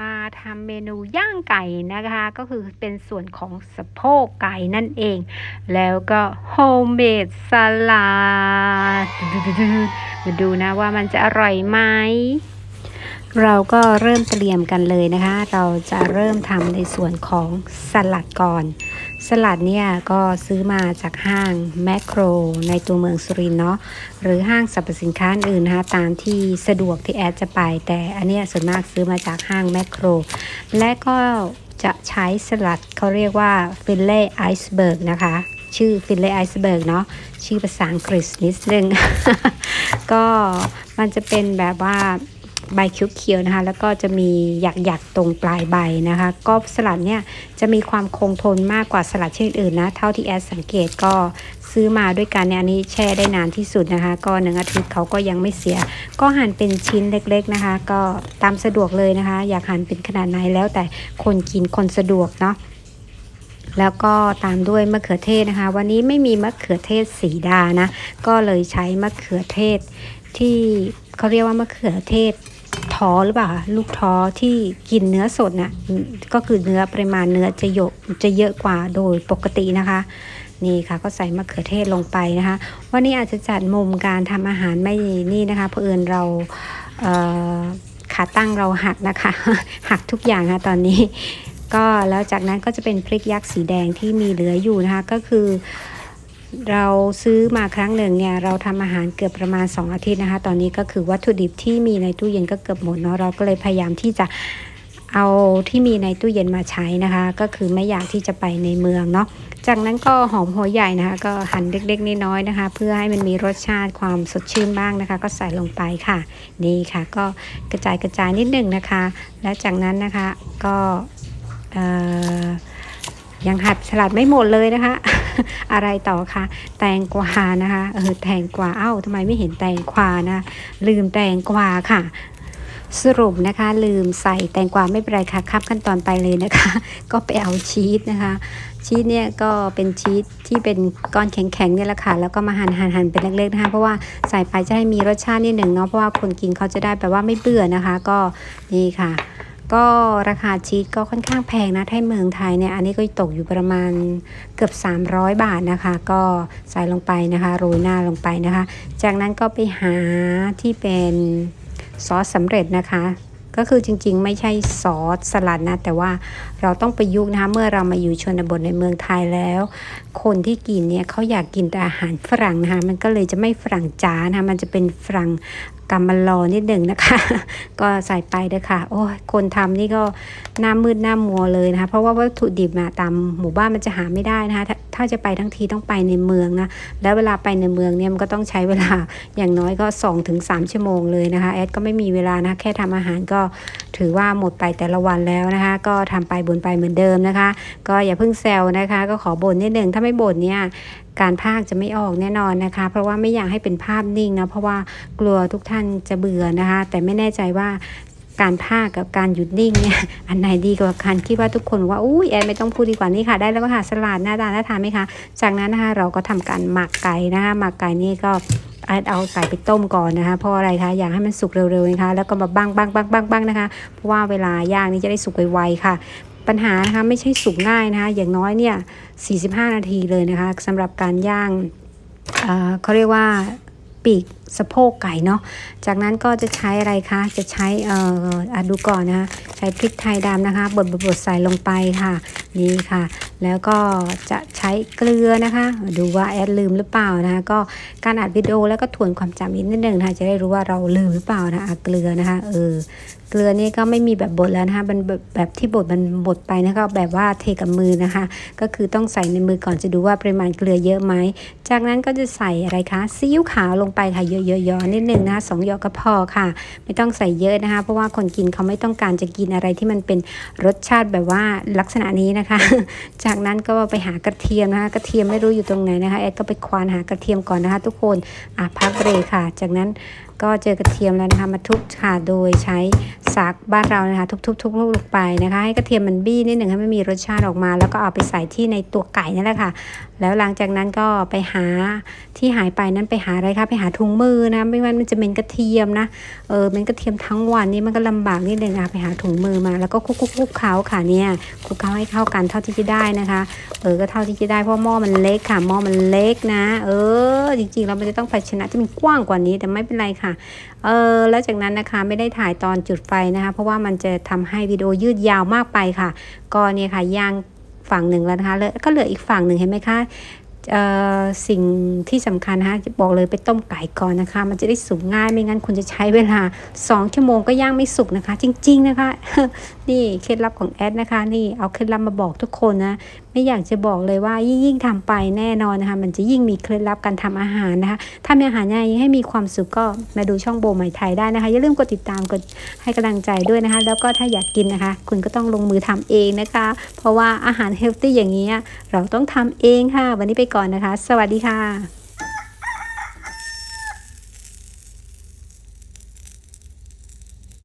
มาทำเมนูย่างไก่นะคะ ก็คือเป็นส่วนของสะโพกไก่นั่นเอง แล้วก็โฮมเมดสลัดมาดูนะว่ามันจะอร่อยไหมเราก็เริ่มเตรียมกันเลยนะคะ เราจะเริ่มทำในส่วนของสลัดก่อน สลัดเนี่ยก็ซื้อมาจากห้างแมคโครในตัวเมืองสุรินทร์เนาะหรือห้างสรรพสินค้าอื่นนะคะตามที่สะดวกที่แอดจะไป แต่อันเนี้ยส่วนมากซื้อมาจากห้างแมคโคร และก็จะใช้สลัดเขาเรียกว่าฟิลเล่ไอซ์เบิร์กนะคะ ชื่อฟิลเล่ไอซ์เบิร์กเนาะชื่อภาษาอังกฤษนิดนึง ก็มันจะเป็นแบบว่า ใบเขียวๆนะคะ แล้วก็จะมีหยักๆตรงปลายใบนะคะ ก็สลัดเนี่ยจะมีความคงทนมากกว่าสลัดชนิดอื่นนะ เท่าที่แอดสังเกตก็ซื้อมาด้วยกันเนี่ยอันนี้แช่ได้นานที่สุดนะคะ ก็หนึ่งอาทิตย์เขาก็ยังไม่เสีย ก็หั่นเป็นชิ้นเล็กๆนะคะ ก็ตามสะดวกเลยนะคะ อยากหั่นเป็นขนาดไหนแล้วแต่คนกินคนสะดวกเนาะแล้วก็ตามด้วยมะเขือเทศนะคะ วันนี้ไม่มีมะเขือเทศสีดานะ ก็เลยใช้มะเขือเทศที่เขาเรียกว่ามะเขือเทศ ท้อหรือเปล่าคะลูกท้อที่กินเนื้อสดนะ่ะก็คือเนื้อปริมาณเนื้อจะเยอะจะเยอะกว่าโดยปกตินะคะนี่ค่ะก็ใส่มะเขือเทศลงไปนะคะ วันนี้อาจจะจัดมุมการทำอาหารไม่นี่นะคะเพอเอิญเราเขาตั้งเราหักนะคะ หักทุกอย่างค่ะตอนนี้ ก็แล้วจากนั้นก็จะเป็นพริกยักษ์สีแดงที่มีเหลืออยู่นะคะ ก็คือ เราซื้อมาครั้งหนึ่งเนี่ยเราทำอาหารเกือบประมาณ 2 อาทิตย์นะคะ ตอนนี้ก็คือวัตถุดิบที่มีในตู้เย็นก็เกือบหมดเนาะเราก็เลยพยายามที่จะเอาที่มีในตู้เย็นมาใช้นะคะ ก็คือไม่อยากที่จะไปในเมืองเนาะจากนั้นก็หอมหัวใหญ่นะคะ ก็หั่นเล็กๆน้อยๆนะคะ เพื่อให้มันมีรสชาติความสดชื่นบ้างนะคะ ก็ใส่ลงไปค่ะ นี่ค่ะ ก็กระจายกระจายนิดหนึ่งนะคะ และจากนั้นนะคะก็ยังหัดสลัดไม่หมดเลยนะคะ อะไรต่อคะแตงกวานะคะเออแตงกวาเอ้าทำไมไม่เห็นแตงกวานะลืมแตงกวาค่ะสรุปนะคะ ลืมใส่แตงกวาไม่เป็นไรค่ะครับขั้นตอนไปเลยนะคะ ก็ไปเอาชีสนะคะ ชีสเนี่ยก็เป็นชีสที่เป็นก้อนแข็งๆเนี่ยแหละค่ะแล้วก็มาหั่นหั่นหั่นเป็นเล็กๆนะคะเพราะว่าใส่ไปจะให้มีรสชาตินิดหนึ่งเนาะเพราะว่าคนกินเขาจะได้แบบว่าไม่เบื่อนะคะ ก็นี่ค่ะ ก็ราคาชีสก็ค่อนข้างแพงนะถ้าเมืองไทยเนี่ยอันนี้ก็ตกอยู่ประมาณเกือบ 300 บาทนะคะ ก็ใส่ลงไปนะคะ โรยหน้าลงไปนะคะ จากนั้นก็ไปหาที่เป็นซอสสำเร็จนะคะ ก็คือจริงๆ ไม่ใช่ซอสสลัดนะ แต่ว่าเราต้องประยุกต์นะคะเมื่อเรามาอยู่ชนบทในเมืองไทยแล้ว คนที่กินเนี่ยเขาอยากกินแต่อาหารฝรั่งนะคะมันก็เลยจะไม่ฝรั่งจ๋านะคะมันจะเป็นฝรั่งกำมะลอนิดหนึ่งนะคะ ก็ใส่ไปเด้อค่ะ โอ้คนทำนี่ก็หน้ามืดหน้ามัวเลยนะคะ เพราะว่าวัตถุดิบมาตามหมู่บ้านมันจะหาไม่ได้นะคะถ้าถ้าจะไปทั้งทีต้องไปในเมืองนะ แล้วเวลาไปในเมืองเนี่ยมันก็ต้องใช้เวลาอย่างน้อยก็2-3ถึง3ชั่วโมงเลยนะคะ แอดก็ไม่มีเวลานะ แค่ทำอาหารก็ถือว่าหมดไปแต่ละวันแล้วนะคะ ก็ทำไปบ่นไปเหมือนเดิมนะคะ ก็อย่าเพิ่งแซวนะคะ ก็ขอบ่นนิดหนึ่งถ้าไม่บ่นเนี่ย การพากจะไม่ออกแน่นอนนะคะ เพราะว่าไม่อยากให้เป็นภาพนิ่งนะเพราะว่ากลัวทุกท่านจะเบื่อนะคะ แต่ไม่แน่ใจว่าการพากกับการหยุดนิ่งเนี่ยอันไหนดีกว่ากันคิดว่าทุกคนว่าอุ้ยแอนไม่ต้องพูดดีกว่านี่ค่ะ ได้แล้วก็ค่ะสลัดหน้าตาน่าทานไหมคะจากนั้นนะคะเราก็ทำการหมักไก่นะคะหมักไก่นี่ก็เอาไก่ไปต้มก่อนนะคะเพราะอะไรคะอยากให้มันสุกเร็วๆนะคะ แล้วก็มาบ้างบ้างบ้างบ้างบ้างนะคะ เพราะว่าเวลาย่างนี่จะได้สุกไวๆค่ะ ปัญหานะคะไม่ใช่สุกง่ายนะคะ อย่างน้อยเนี่ย 45 นาทีเลยนะคะสำหรับการย่างเอ่อเขาเรียกว่าปีก สะโพกไก่เนาะ จากนั้นก็จะใช้อะไรคะ จะใช้เอ่ออดูก่อนนะคะใช้พริกไทยดำนะคะบดบดบดใส่ลงไปค่ะนี่ค่ะ แล้วก็จะใช้เกลือนะคะ ดูว่าแอดลืมหรือเปล่านะคะก็การอัดวิดีโอแล้วก็ทวนความจำอีกนิดนึงนะคะจะได้รู้ว่าเราลืมหรือเปล่านะอะเกลือนะคะเออเกลือนี่ก็ไม่มีแบบบดแล้วนะคะมันแบบแบบที่บดมันบดไปนะคะแบบว่าเทกับมือนะคะ ก็คือต้องใส่ในมือก่อนจะดูว่าปริมาณเกลือเยอะไหมจากนั้นก็จะใส่อะไรคะซีอิ๊วขาวลงไปค่ะเยอะๆๆนิดนึงนะคะสองยอกก็พอค่ะ ไม่ต้องใส่เยอะนะคะ เพราะว่าคนกินเขาไม่ต้องการจะกินอะไรที่มันเป็นรสชาติแบบว่าลักษณะนี้นะคะ จากนั้นก็ไปหากระเทียมนะคะกระเทียมไม่รู้อยู่ตรงไหนนะคะแอดก็ไปควานหากระเทียมก่อนนะคะ ทุกคนอะพักเบรกค่ะ จากนั้นก็เจอกระเทียมแล้วนะคะมาทุบค่ะโดยใช้สากบ้านเรานะคะทุบๆทุบลูกลงไปนะคะ ให้กระเทียมมันบี้นิดหนึ่งให้มันมีรสชาติออกมา แล้วก็เอาไปใส่ที่ในตัวไก่นั่นแหละค่ะแล้วหลังจากนั้นก็ไปหาที่หายไปนั้นไปหาอะไรคะไปหาถุงมือนะ ไม่ว่ามันจะเป็นกระเทียมนะเออเป็นกระเทียมทั้งวันนี่มันก็ลำบากนิดนึงนะคะไปหาถุงมือมาแล้วก็คลุกคุกเคล้าค่ะเนี่ยคุกเคล้าให้เข้ากันเท่าที่จะได้นะคะเออก็เท่าที่จะได้เพราะหม้อมันเล็กค่ะหม้อมันเล็กนะ เออ จริงๆเราไมันจะต้องไปชนะที่มันกว้างกว่านี้แต่ไม่เป็นไรค่ะเออแล้วจากนั้นนะคะไม่ได้ถ่ายตอนจุดไฟนะคะ เพราะว่ามันจะทำให้วิดีโอยืดยาวมากไปค่ะ ก็เนี่ยค่ะย่าง ฝั่งหนึ่งแล้วนะคะแล้วก็เหลืออีกฝั่งหนึ่งเห็นไหมคะสิ่งที่สำคัญนะคะจะบอกเลยไปต้มไก่ก่อนนะคะ มันจะได้สุกง่ายไม่งั้นคุณจะใช้เวลา 2 ชั่วโมงก็ย่างไม่สุกนะคะ จริง ๆ นะคะ นี่เคล็ดลับของแอดนะคะ นี่เอาเคล็ดลับมาบอกทุกคนนะ ไม่อยากจะบอกเลยว่ายิ่งยิ่งทำไปแน่นอนนะคะ มันจะยิ่งมีเคล็ดลับการทำอาหารนะคะทำอาหารยังไงให้มีความสุขก็มาดูช่องโบใหม่ไทยได้นะคะ อย่าลืมกดติดตามกดให้กำลังใจด้วยนะคะ แล้วก็ถ้าอยากกินนะคะ คุณก็ต้องลงมือทำเองนะคะ เพราะว่าอาหารเฮลตี้อย่างนี้เราต้องทำเองค่ะ วันนี้ไปก่อนนะคะ สวัสดีค่ะ